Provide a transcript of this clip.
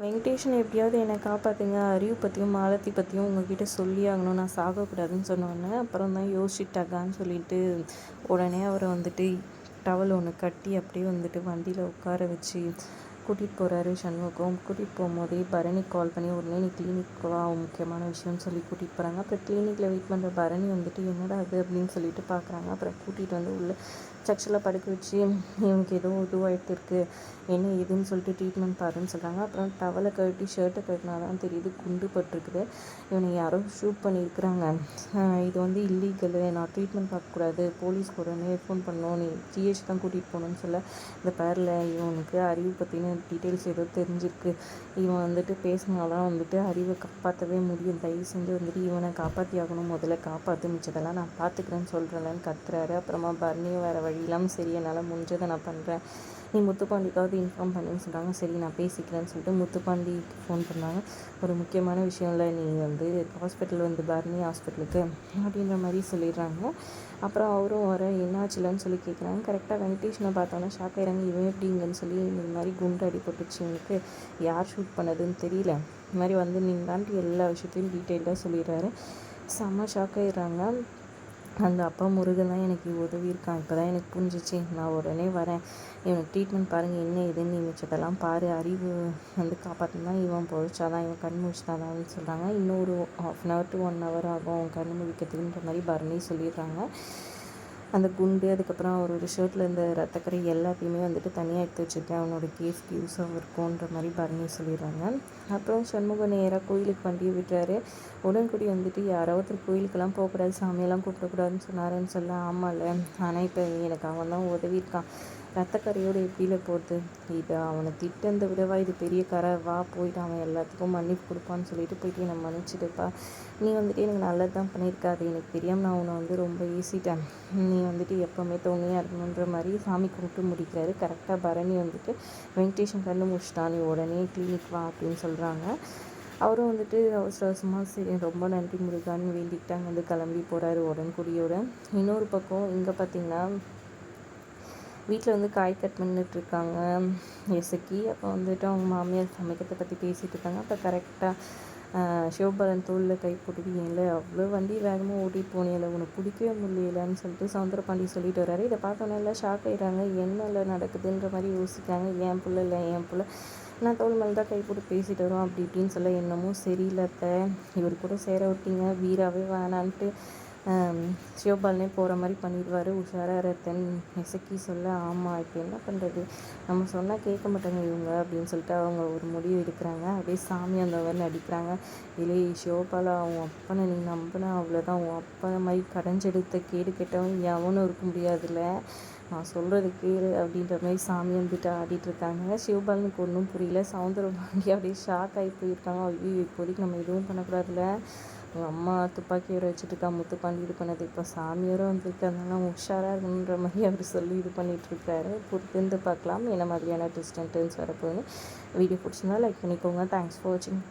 வெங்கடேஷன் எப்படியாவது என்னை காப்பாற்றுங்க அறிவு பற்றியும் மாலத்தி பற்றியும் உங்ககிட்ட சொல்லி ஆகணும். நான் சாகக்கூடாதுன்னு சொன்னோடனே அப்புறம் தான் யோசிச்சிட்டாக்கான்னு சொல்லிட்டு உடனே அவரை வந்துட்டு டவல் ஒன்று கட்டி அப்படியே வந்துட்டு வண்டியில் உட்கார வச்சு கூட்டிகிட்டு போகிறாரு சண்முகம். கூட்டிகிட்டு போகும்போதே பரணி கால் பண்ணி உடனே நீ கிளினிக்கு வா முக்கியமான விஷயம்னு சொல்லி கூட்டிகிட்டு போகிறாங்க அப்புறம் கிளினிக்கில் வெயிட் பண்ணுற பரணி வந்துட்டு என்னடா அது அப்படின்னு சொல்லிட்டு பார்க்குறாங்க அப்புறம் கூட்டிகிட்டு வந்து உள்ளே சர்ச்சில் படுக்க வச்சு இவனுக்கு ஏதோ இதுவாகிட்டு இருக்குது என்ன ஏதுன்னு சொல்லிட்டு ட்ரீட்மெண்ட் பாருன்னு சொல்கிறாங்க அப்புறம் டவலை கட்டி ஷர்ட்டை கட்டினா தான் தெரியுது குண்டு பட்டிருக்குது. இவனை யாரோ ஷூட் பண்ணியிருக்கிறாங்க. இது வந்து இல்லீகலு நான் ட்ரீட்மெண்ட் பார்க்கக்கூடாது போலீஸ் உடனே ஃபோன் பண்ணணும். நீ ஜிஹெச் தான் கூட்டிகிட்டு போகணுன்னு சொல்ல. இந்த பேரில் இவனுக்கு அறிவு பற்றின டீட்டெயில்ஸ் ஏதோ தெரிஞ்சிருக்கு. இவன் வந்துட்டு பேசினாதான் வந்துட்டு அறிவை காப்பாற்றவே முடியும். தயவு செஞ்சு வந்துட்டு இவனை காப்பாற்றி ஆகணும் முதல்ல காப்பாற்று மிச்சதெல்லாம் நான் பார்த்துக்கிறேன்னு சொல்கிறேன்லன்னு கத்துறாரு. அப்புறமா பர்னியும் வேறு வழியெல்லாம் சரி என்னால் முடிஞ்சதை நான் பண்ணுறேன் நீ முத்துப்பாண்டிக்காவது இன்ஃபார்ம் பண்ணுன்னு சொல்கிறாங்க சரி நான் பேசிக்கிறேன்னு சொல்லிட்டு முத்துப்பாண்டிக்கு ஃபோன் பண்ணாங்க. ஒரு முக்கியமான விஷயம்ல நீ வந்து ஹாஸ்பிட்டல் வந்து பரணி ஹாஸ்பிட்டலுக்கு அப்படின்ற மாதிரி சொல்லிடுறாங்க. அப்புறம் அவரும் வர என்னாச்சுலன்னு சொல்லி கேட்குறாங்க கரெக்டாக வெங்கடேஷனை பார்த்தோன்னா ஷாக் ஆகிறாங்க இவன் எப்படிங்கன்னு சொல்லி இந்த மாதிரி குண்டு அடிபட்டுச்சு எங்களுக்கு யார் ஷூட் பண்ணதுன்னு தெரியல. இந்த மாதிரி வந்து நீங்களான்ட்டு எல்லா விஷயத்தையும் டீட்டெயிலாக சொல்லிடுறாரு. செம்ம ஷாக் ஆகிடுறாங்க அந்த அப்பா முருகன் தான் எனக்கு உதவி இருக்கான். இப்போ தான் எனக்கு புரிஞ்சிச்சு. நான் உடனே வரேன். இவனுக்கு ட்ரீட்மெண்ட் பாருங்கள் என்ன ஏதுன்னு நீ மிச்சத்தெல்லாம் பாரு. அறிவு வந்து காப்பாற்றினா இவன் பொழிச்சாதான் இவன் கண் முழிச்சாதான்னு சொல்கிறாங்க இன்னொரு half an hour to one hour ஆகும். கண் முடிக்கிறதுன்ற மாதிரி பரணி சொல்லிடுறாங்க. அந்த குண்டு அதுக்கப்புறம் அவரோட ஷர்ட்டில் இருந்த ரத்தக்கரை எல்லாத்தையுமே வந்துட்டு தனியாக எடுத்து வச்சுருக்கேன் அவனோட கேஸ்க்கு யூஸாக இருக்கும்ன்ற மாதிரி பரணி சொல்லிடுறாங்க. அப்புறம் சண்முக நேராக கோயிலுக்கு வண்டியை விட்டுறாரு. உடன்குடி வந்துட்டு யாராவது கோயிலுக்கெல்லாம் போகக்கூடாது சாமியெல்லாம் கூப்பிடக்கூடாதுன்னு சொன்னாருன்னு சொல்ல ஆமாம்ல ஆனால் இப்போ எனக்கு அவன் தான் உதவி இருக்கான். ரத்தக்கரையோடு எப்படியில் போகுது இது அவனை திட்டந்த விடவா? இது பெரிய கரை. வா போயிட்டு அவன் எல்லாத்துக்கும் மன்னிப்பு கொடுப்பான்னு சொல்லிட்டு போயிட்டு என்னை மன்னிச்சிடுப்பா. நீ வந்துட்டு எனக்கு நல்லது தான் பண்ணியிருக்காது. எனக்கு தெரியாமல் நான் உன்னை வந்து ரொம்ப ஈசிட்டேன் நீ வந்துட்டு எப்போவுமே தோணையாக இருக்கணுன்ற மாதிரி சாமி கும்பிட்டு முடிக்கிறாரு. கரெக்டாக பரணி வந்துட்டு வெங்கடேஷன் கண்டு முடிச்சிட்டான். நீ உடனே கிளினிக் வா அப்படின்னு சொல்கிறாங்க அவரும் வந்துட்டு அவசர சரி ரொம்ப நன்றி முருகான்னு வேண்டிக்கிட்டாங்க வந்து கிளம்பி போகிறாரு உடன்குடியோட. இன்னொரு பக்கம் இங்கே பார்த்தீங்கன்னா வீட்டில் வந்து காய் கட் பண்ணிட்டுருக்காங்க. இசக்கி அப்போ வந்துட்டு அவங்க மாமியார் சமைக்கிறத பற்றி பேசிகிட்டு இருக்காங்க. அப்போ கரெக்டாக சிவபாலன் தோளில் கை போட்டுட்டு அவ்வளோ வண்டி வேகமாக ஓட்டி போனியில உனக்கு பிடிக்கவே முடியலன்னு சொல்லிட்டு சவுந்தரபாண்டி சொல்லிட்டு வர்றாரு இதை பார்த்தோன்னே எல்லாம் ஷாக் ஆகிடுறாங்க என்ன நடக்குதுன்ற மாதிரி யோசிக்கிறாங்க. என் பிள்ளை இல்லை என் பிள்ளை. நான் தோல் மேலே தான் கை போட்டு பேசிட்டு வரோம். அப்படி இப்படின்னு சொல்ல என்னமோ சரியில்லை இவர் கூட சேர விட்டீங்க வீராவே வேணான்ட்டு சிவபாலனே போகிற மாதிரி பண்ணிடுவார். உஷாராக ரத்தன் நெசக்கி சொல்ல ஆமாம் இப்போ என்ன பண்ணுறது நம்ம சொன்னால் கேட்க மாட்டாங்க இவங்க அப்படின்னு சொல்லிட்டு அவங்க ஒரு முடிவு எடுக்கிறாங்க. அப்படியே சாமி அந்த அடிக்கிறாங்க இல்லை சிவபாலா அவங்க அப்பனை நீ நம்பினா அவ்வளோதான் உன் அப்பனை மாதிரி கடைஞ்செடுத்த கேடு கெட்டவன் எவனும் இருக்க முடியாதுல்ல. நான் சொல்கிறது கேளு அப்படின்ற மாதிரி சாமி வந்துட்டு ஆடிட்டு இருக்காங்க. சிவபாலனுக்கு ஒன்றும் புரியல. சவுந்தரபாண்டி அப்படியே ஷாக் ஆகி போயிருக்காங்க. ஐயோ இப்போதைக்கு நம்ம எதுவும் பண்ணக்கூடாதுல்ல. எங்கள் அம்மா துப்பாக்கி வர வச்சுட்டு முத்துப்பாண்டி இது பண்ணது. இப்போ சாமியாரும் வந்திருக்கு அதனால உஷாராக இருக்கணுன்ற மாதிரி அவர் சொல்லி இது பண்ணிகிட்ருக்காரு பொறுத்திருந்து பார்க்கலாம். என்ன மாதிரியான ட்விஸ்ட் அண்ட் வரப்போகுதுன்னு வீடியோ பிடிச்சிருந்தா லைக் பண்ணிக்கோங்க. தேங்க்ஸ் ஃபார் வாட்சிங்